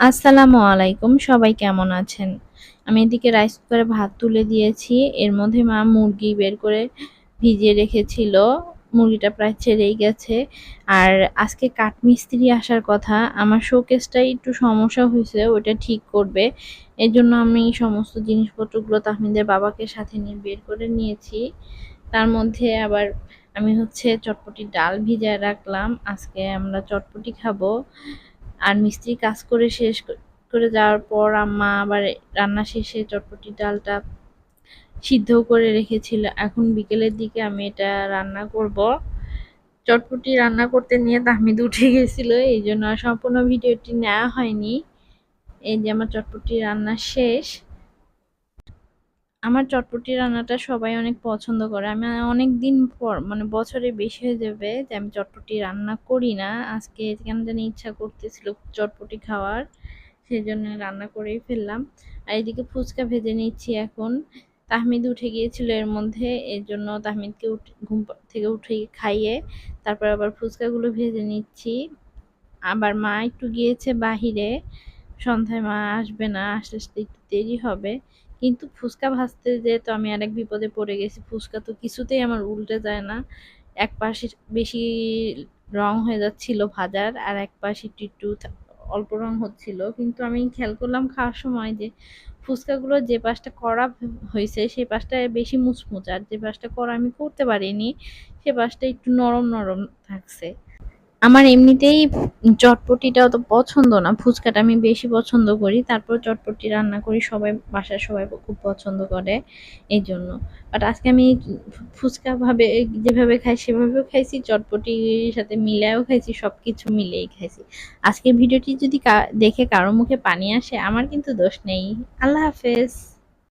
আসসালামু আলাইকুম, সবাই কেমন আছেন? আমি এদিকে রাইস কুকারে ভাত তুলে দিয়েছি। এর মধ্যে মা মুরগি বের করে ভিজিয়ে রেখেছিল। মুরগিটা প্রায় ছেড়েই গেছে। আর আজকে কাঠমিস্ত্রি আসার কথা। আমার শোকেসটাই একটু সমস্যা হয়েছে ওটা ঠিক করবে। এর জন্য আমি সমস্ত জিনিসপত্রগুলো তাহমিদের বাবাকে সাথে নিয়ে বের করে নিয়েছি। তার মধ্যে আবার আমি হচ্ছে চটপটি ডাল ভিজায় রাখলাম। আজকে আমরা চটপটি খাব। আর মিস্ত্রি কাজ করে শেষ করে যাওয়ার পর আম্মা আবার রান্না শেষে চটপটি ডালটা সিদ্ধ করে রেখেছিল। এখন বিকেলের দিকে আমি এটা রান্না করব। চটপটি রান্না করতে নিয়ে তাহমিদ উঠে গেছিল, এই জন্য সম্পূর্ণ ভিডিওটি নেওয়া হয়নি। এই যে আমার চটপটি রান্না শেষ। আমার চটপটি রান্নাটা সবাই অনেক পছন্দ করে। আমি অনেক দিন পর মানে বছরে বেশি হয়ে যাবে যে আমি চটপটি রান্না করি না। আজকে কেন জানি ইচ্ছা করতেছিল চটপটি খাওয়ার সেই জন্য রান্না করেই ফেললাম। আর এদিকে ফুচকা ভেজে নিচ্ছি এখন। তাহমিদ উঠে গিয়েছিল এর মধ্যে, এর জন্য তাহমিদকে উঠে, ঘুম থেকে উঠে খাইয়ে তারপর আবার ফুচকাগুলো ভেজে নিচ্ছি। আবার মা একটু গিয়েছে বাহিরে সন্ধ্যায় মা আসবে না, আসতে আসতে একটু দেরি হবে। কিন্তু ফুচকা ভাজতে যে তো আমি আরেক বিপদে পড়ে গেছি, ফুচকা তো কিছুতেই আমার উল্টে যায় না। এক পাশে বেশি রং হয়ে যাচ্ছিল ভাজার আর এক পাশে একটু একটু অল্প রং হচ্ছিল। কিন্তু আমি খেয়াল করলাম খাওয়ার সময় যে ফুচকাগুলো যে পাশটা করা হয়েছে সেই পাশটা বেশি মুচমুচ। আর যে পাশটা করা আমি করতে পারিনি, সে পাশটা একটু নরম নরম থাকছে। আমার এমনিতেই চটপটিটা অত পছন্দ না, ফুচকাটা আমি বেশি পছন্দ করি। তারপর চটপটি রান্না করি, সবাই, বাসার সবাই খুব পছন্দ করে এই জন্য। বাট আজকে আমি ফুচকা ভাবে, যেভাবে খাই সেভাবেও খাইছি, চটপটির সাথে মিলায়ও খাইছি সব কিছু মিলেই খাইছি। আজকের ভিডিওটি যদি দেখে কারও মুখে পানি আসে, আমার কিন্তু দোষ নেই। আল্লাহ হাফেজ।